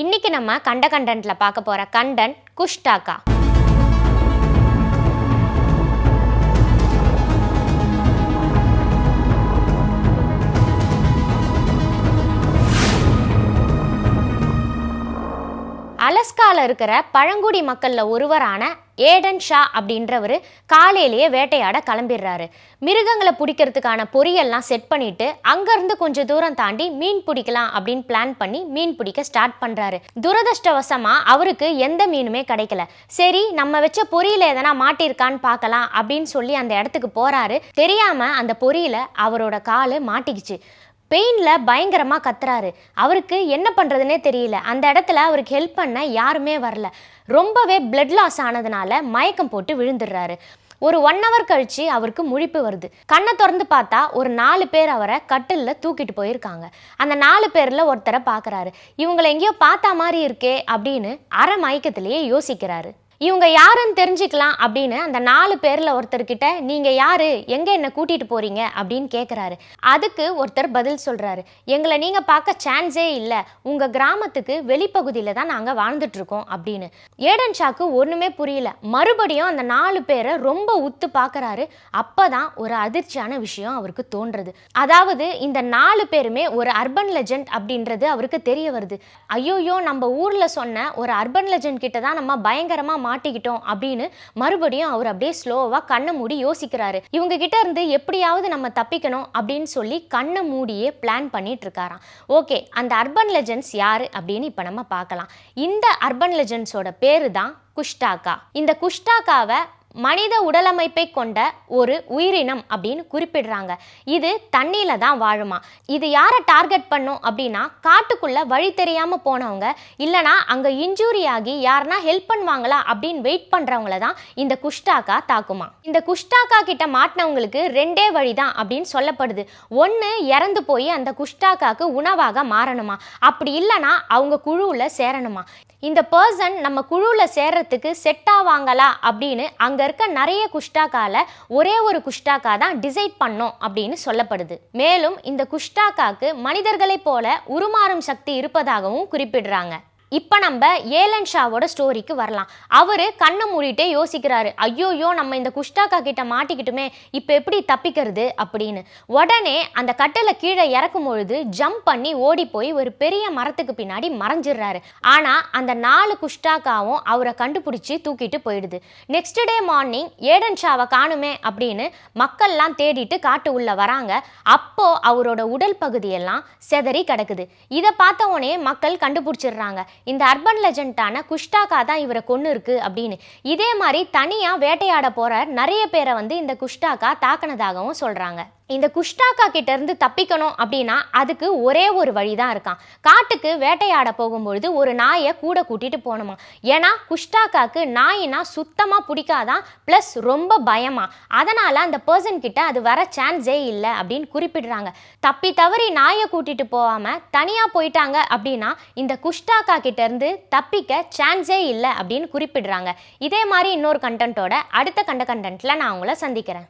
இன்னைக்கு நம்ம கண்ட கண்டென்ட்ல பார்க்க போற கண்டன் குஷ்டாக்கா. அலஸ்காவில் இருக்கிற பழங்குடி மக்களில் ஒருவரான ஏடன் ஷா அப்படின்றவர் காலையிலேயே வேட்டையாட கிளம்பிடுறாரு. மிருகங்களை பிடிக்கிறதுக்கான பொரியெல்லாம் செட் பண்ணிட்டு அங்கேருந்து கொஞ்சம் தூரம் தாண்டி மீன் பிடிக்கலாம் அப்படின்னு பிளான் பண்ணி மீன் பிடிக்க ஸ்டார்ட் பண்ணுறாரு துரதிருஷ்டவசமாக அவருக்கு எந்த மீனுமே கிடைக்கல. சரி நம்ம வச்ச பொரியல எதனா மாட்டிருக்கான்னு பார்க்கலாம் அப்படின்னு சொல்லி அந்த இடத்துக்கு போகிறாரு தெரியாமல் அந்த பொரியல அவரோட காலு மாட்டிக்கிச்சு. பெயினில் பயங்கரமாக கத்துறாரு. அவருக்கு என்ன பண்ணுறதுனே தெரியல. அந்த இடத்துல அவருக்கு ஹெல்ப் பண்ண யாருமே வரல. ரொம்பவே பிளட் லாஸ் ஆனதுனால மயக்கம் போட்டு விழுந்துடுறாரு. ஒரு ஒன் ஹவர் கழிச்சு அவருக்கு முழிப்பு வருது. கண்ணை திறந்து பார்த்தா ஒரு நாலு பேர் அவரை கட்டிலில் தூக்கிட்டு போயிருக்காங்க. அந்த நாலு பேரில் ஒருத்தரை பார்க்குறாரு இவங்களை எங்கேயோ பார்த்தா மாதிரி இருக்கே அப்படின்னு அரை மயக்கத்திலேயே யோசிக்கிறாரு. இவங்க யாருன்னு தெரிஞ்சுக்கலாம் அப்படின்னு அந்த நாலு பேரில் ஒருத்தர்கிட்ட நீங்கள் யார்? எங்கே என்னை கூட்டிகிட்டு போகிறீங்க அப்படின்னு கேட்குறாரு அதுக்கு ஒருத்தர் பதில் சொல்கிறாரு எங்களை நீங்கள் பார்க்க சான்ஸே இல்லை. உங்கள் கிராமத்துக்கு வெளிப்பகுதியில் தான் நாங்கள் வாழ்ந்துட்டுருக்கோம். அப்படின்னு. ஏடன் ஷாக்கு ஒன்றுமே புரியல. மறுபடியும் அந்த நாலு பேரை ரொம்ப உத்து பார்க்குறாரு அப்போ தான் ஒரு அதிர்ச்சியான விஷயம் அவருக்கு தோன்றுறது அதாவது இந்த நாலு பேருமே ஒரு அர்பன் லெஜெண்ட் அப்படின்றது அவருக்கு தெரிய வருது. ஐயோயோ நம்ம ஊரில் சொன்ன ஒரு அர்பன் லெஜண்ட் கிட்ட தான் நம்ம பயங்கரமாக மாட்டிக்கிட்டோம் அப்படின்னு மறுபடியும் அவர் அப்படியே ஸ்லோவாக கண்ணை மூடி யோசிக்கிறாரு. இவங்க கிட்ட இருந்து எப்படியாவது நம்ம தப்பிக்கணும் அப்படின்னு சொல்லி கண்ணை மூடியே பிளான் பண்ணிட்டு இருக்காராம். ஓகே அந்த அர்பன் லெஜெண்ட்ஸ் யாரு அப்படின்னு இப்போ நம்ம பார்க்கலாம். இந்த அர்பன் லெஜெண்ட்ஸோட பேரு தான் குஷ்டாக்கா. இந்த குஷ்டாக்காவை மனித உடலமைப்பை கொண்ட ஒரு உயிரினம் அப்படின்னு குறிப்பிடுறாங்க. இது தண்ணியில தான் வாழுமா. இது யாரை டார்கெட் பண்ணும் அப்படின்னா காட்டுக்குள்ள வழி தெரியாம போனவங்க. இல்லைனா அங்க இன்ஜூரி ஆகி யாருனா ஹெல்ப் பண்ணுவாங்களா அப்படின்னு வெயிட் பண்றவங்கள தான் இந்த குஷ்டாக்கா தாக்குமா. இந்த குஷ்டாக்கா கிட்ட மாட்டினவங்களுக்கு ரெண்டே வழி தான் அப்படின்னு சொல்லப்படுது. ஒன்று இறந்து போய் அந்த குஷ்டாக்காக்கு உணவாக மாறணுமா. அப்படி இல்லைனா அவங்க குழுவில் சேரணுமா. இந்த பர்சன் நம்ம குழுவில் சேர்றதுக்கு செட் ஆவாங்களா அப்படின்னு அங்கே இருக்க நிறைய குஷ்டாக்காவில் ஒரே ஒரு குஷ்டாக்கா தான் டிசைட் பண்ணோம் அப்படின்னு சொல்லப்படுது. மேலும் இந்த குஷ்டாக்காக்கு மனிதர்களைப் போல உருமாறும் சக்தி இருப்பதாகவும் குறிப்பிடுறாங்க. இப்போ நம்ம ஏலன் ஷாவோட ஸ்டோரிக்கு வரலாம். அவர் கண்ணை மூடிட்டே யோசிக்கிறாரு. ஐயோயோ நம்ம இந்த குஷ்டாக்கா கிட்ட மாட்டிக்கிட்டுமே இப்போ எப்படி தப்பிக்கிறது அப்படின்னு. உடனே அந்த கட்டளை கீழே இறக்கும் பொழுது ஜம்ப் பண்ணி ஓடி போய் ஒரு பெரிய மரத்துக்கு பின்னாடி மறைஞ்சிடுறாரு. ஆனால் அந்த நாலு குஷ்டாக்காவும் அவரை கண்டுபிடிச்சி தூக்கிட்டு போயிடுது. நெக்ஸ்ட் டே மார்னிங் ஏடன் ஷாவை காணுமே அப்படின்னு மக்கள்லாம் தேடிட்டு காட்டு உள்ள வராங்க. அப்போ அவரோட உடல் பகுதியெல்லாம் செதறி கிடக்குது. இதை பார்த்த உடனே மக்கள் கண்டுபிடிச்சிடுறாங்க. இந்த அர்பன் லெஜண்டான குஷ்டாக்கா தான் இவரை கொண்டு இருக்கு அப்படின்னு. இதே மாதிரி தனியாக வேட்டையாட போகிற நிறைய பேரை வந்து இந்த குஷ்டாக்கா தாக்குனதாகவும் சொல்கிறாங்க இந்த குஷ்டாக்கா கிட்ட இருந்து தப்பிக்கணும் அப்படின்னா அதுக்கு ஒரே ஒரு வழி தான் இருக்கான். காட்டுக்கு வேட்டையாட போகும்பொழுது ஒரு நாயை கூட கூட்டிட்டு போகணுமா? ஏன்னா குஷ்டாக்காக்கு நாயினா சுத்தமாக பிடிக்காதான் ப்ளஸ் ரொம்ப பயமா. அதனால அந்த பர்சன் கிட்ட அது வர சான்ஸே இல்லை அப்படின்னு குறிப்பிடுறாங்க. தப்பி தவறி நாயை கூட்டிட்டு போகாம தனியாக போயிட்டாங்க அப்படின்னா இந்த குஷ்டாக்கா கிட்ட இருந்து தப்பிக்க சான்ஸே இல்லை அப்படின்னு குறிப்பிடுறாங்க. இதே மாதிரி இன்னொரு கண்டென்ட்டோட அடுத்த கண்ட கண்டென்ட்டில் நான் உங்களை சந்திக்கிறேன்.